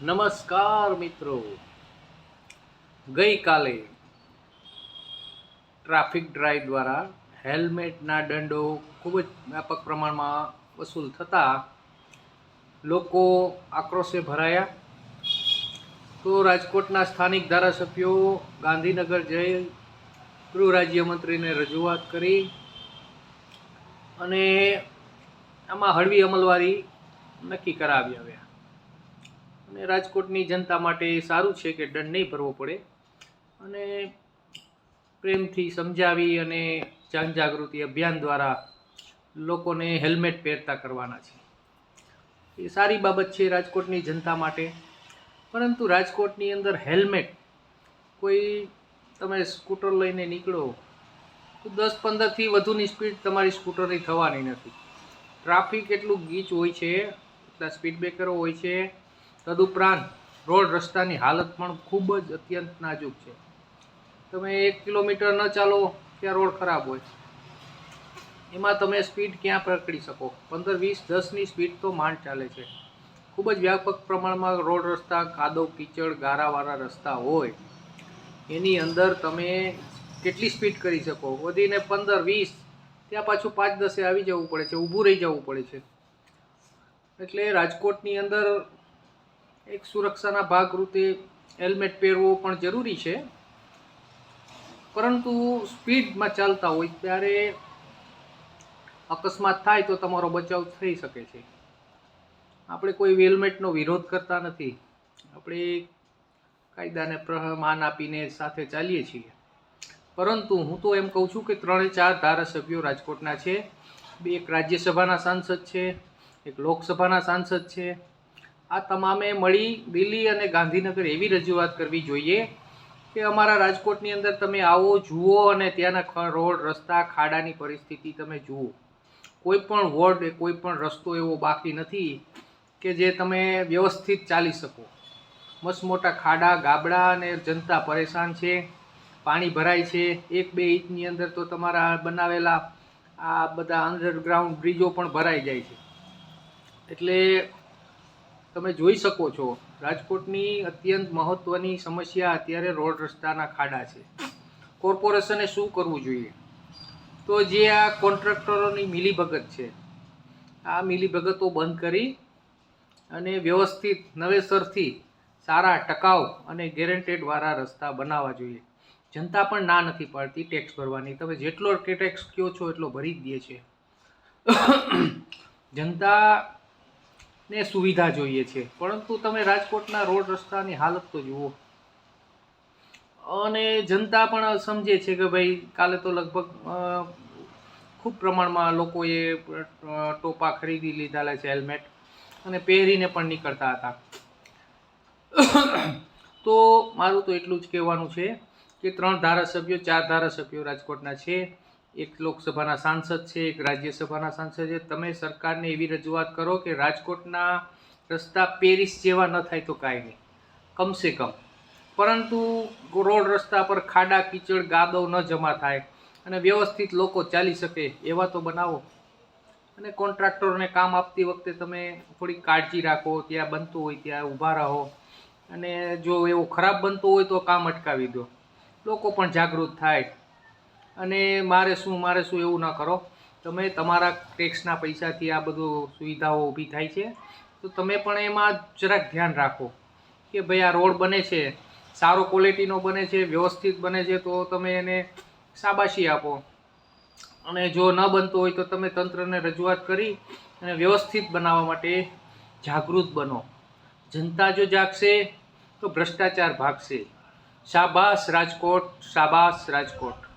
નમસ્કાર મિત્રો. ગઈકાલે ટ્રાફિક ડ્રાઈવ દ્વારા હેલ્મેટના દંડો ખૂબ જ વ્યાપક પ્રમાણમાં વસૂલ થતા લોકો આક્રોશે ભરાયા. તો રાજકોટના સ્થાનિક ધારાસભ્યો ગાંધીનગર જઈ ગૃહ રાજ્યમંત્રીને રજૂઆત કરી અને આમાં હળવી અમલવારી નક્કી કરાવી આવ્યા. અને રાજકોટની જનતા માટે સારું છે કે દંડ નહીં ભરવો પડે. અને પ્રેમથી સમજાવી અને જનજાગૃતિ અભિયાન દ્વારા લોકોને હેલ્મેટ પહેરતા કરવાના છે. એ સારી બાબત છે રાજકોટની જનતા માટે. પરંતુ રાજકોટની અંદર હેલ્મેટ કોઈ તમે સ્કૂટર લઈને નીકળો, તો દસ પંદરથી વધુની સ્પીડ તમારી સ્કૂટરની થવાની નથી. ટ્રાફિક એટલું ગીચ હોય છે, એટલા સ્પીડ બ્રેકરો હોય છે તદુપરાંત રોડ રસ્તાની હાલત પણ ખૂબ જ અત્યંત નાજુક છે. તમે એક કિલોમીટર ન ચાલો, ત્યાં રોડ ખરાબ હોય. એમાં તમે સ્પીડ ક્યાં પકડી શકો? પંદર, વીસ, દસની સ્પીડ તો માંડ ચાલે છે. ખૂબ જ વ્યાપક પ્રમાણમાં રોડ રસ્તા કાદવ કીચડ, ગારાવાળા રસ્તા હોય. એની અંદર તમે કેટલી સ્પીડ કરી શકો? વધીને પંદર, વીસ, ત્યાં પાછું પાંચ, દસે આવી જવું પડે છે, ઊભું રહી જવું પડે છે. એટલે રાજકોટની અંદર એક સુરક્ષાના ભાગરૂપે હેલ્મેટ પહેરવો પણ જરૂરી છે. પરંતુ સ્પીડમાં ચાલતા હોય ત્યારે અકસ્માત થાય તો તમારો બચાવ થઈ શકે છે. આપણે કોઈ હેલ્મેટનો વિરોધ કરતા નથી. આપણે કાયદાને પ્રમાન આપીને સાથે ચાલીએ છીએ. પરંતુ હું તો એમ કહું છું કે ત્રણે ચાર ધારાસભ્યો રાજકોટના છે. બે એક રાજ્યસભાના સાંસદ છે, એક લોકસભાના સાંસદ છે. આ તમામે મળી દિલ્હી અને ગાંધીનગર એવી રજૂઆત કરવી જોઈએ કે અમારા રાજકોટની અંદર તમે આવો, જુઓ અને ત્યાંના રોડ, રસ્તા, ખાડાની પરિસ્થિતિ તમે જુઓ. કોઈ પણ વોર્ડ કોઈ પણ રસ્તો એવો બાકી નથી કે જે તમે વ્યવસ્થિત ચાલી શકો. મસ્ત મોટા ખાડા, ગાબડા અને જનતા પરેશાન છે, પાણી ભરાય છે. એક બે ઇંચની અંદર તો તમારા બનાવેલા આ બધા અંડરગ્રાઉન્ડ બ્રિજો પણ ભરાઈ જાય છે. એટલે તમે જોઈ શકો છો, રાજકોટની અત્યંત મહત્ત્વની સમસ્યા અત્યારે રોડ રસ્તાના ખાડા છે. કોર્પોરેશને શું કરવું જોઈએ? તો જે આ કોન્ટ્રાક્ટરોની મિલીભગત છે, આ મિલીભગતો બંધ કરી અને વ્યવસ્થિત નવેસરથી સારા ટકાઉ અને ગેરંટેડવાળા રસ્તા બનાવવા જોઈએ. જનતા પણ ના નથી પાડતી ટેક્સ ભરવાની. તમે જેટલો ટેક્સ કયો છો એટલો ભરી જ દે છે. જનતાને સુવિધા જોઈએ છે. પરંતુ તમે રાજકોટના રોડ રસ્તાની હાલત તો જુઓ. અને જનતા પણ સમજે છે કે ભાઈ, કાલે તો લગભગ ખૂબ પ્રમાણમાં લોકોએ ટોપા ખરીદી લીધેલા છે, હેલ્મેટ, અને પહેરીને પણ નીકળતા હતા. તો મારું તો એટલું જ કહેવાનું છે કે ત્રણ ધારાસભ્યો, ચાર ધારાસભ્યો રાજકોટના છે. એક લોકસભાના સાંસદ છે, એક રાજ્યસભાના સાંસદ છે. તમે સરકારને એવી રજૂઆત કરો કે રાજકોટના રસ્તા પેરિસ જેવા ન થાય તો કાંઈ નહીં. કમસે કમ. પરંતુ રોડ રસ્તા પર ખાડા, કીચડ ગાદવ ન જમા થાય અને વ્યવસ્થિત લોકો ચાલી શકે એવા તો બનાવો. અને કોન્ટ્રાક્ટરોને કામ આપતી વખતે તમે થોડી કાળજી રાખો, ત્યાં બનતું હોય ત્યાં ઊભા રહો. અને જો એવું ખરાબ બનતું હોય તો કામ અટકાવી દો. લોકો પણ જાગૃત થાય. અને મારે શું મારે શું એવું ન કરો. તમે તમારા ટેક્સના પૈસાથી આ બધું સુવિધાઓ ઊભી થાય છે. તો તમે પણ એમાં જરાક ધ્યાન રાખો કે ભાઈ આ રોડ બને છે, સારો ક્વોલિટીનો બને છે, વ્યવસ્થિત બને છે, તો તમે એને શાબાશી આપો. અને જો ન બનતો હોય તો તમે તંત્રને રજૂઆત કરી અને વ્યવસ્થિત બનાવવા માટે જાગૃત બનો. જનતા જો જાગશે તો ભ્રષ્ટાચાર ભાગશે. શાબાશ રાજકોટ શાબાશ રાજકોટ.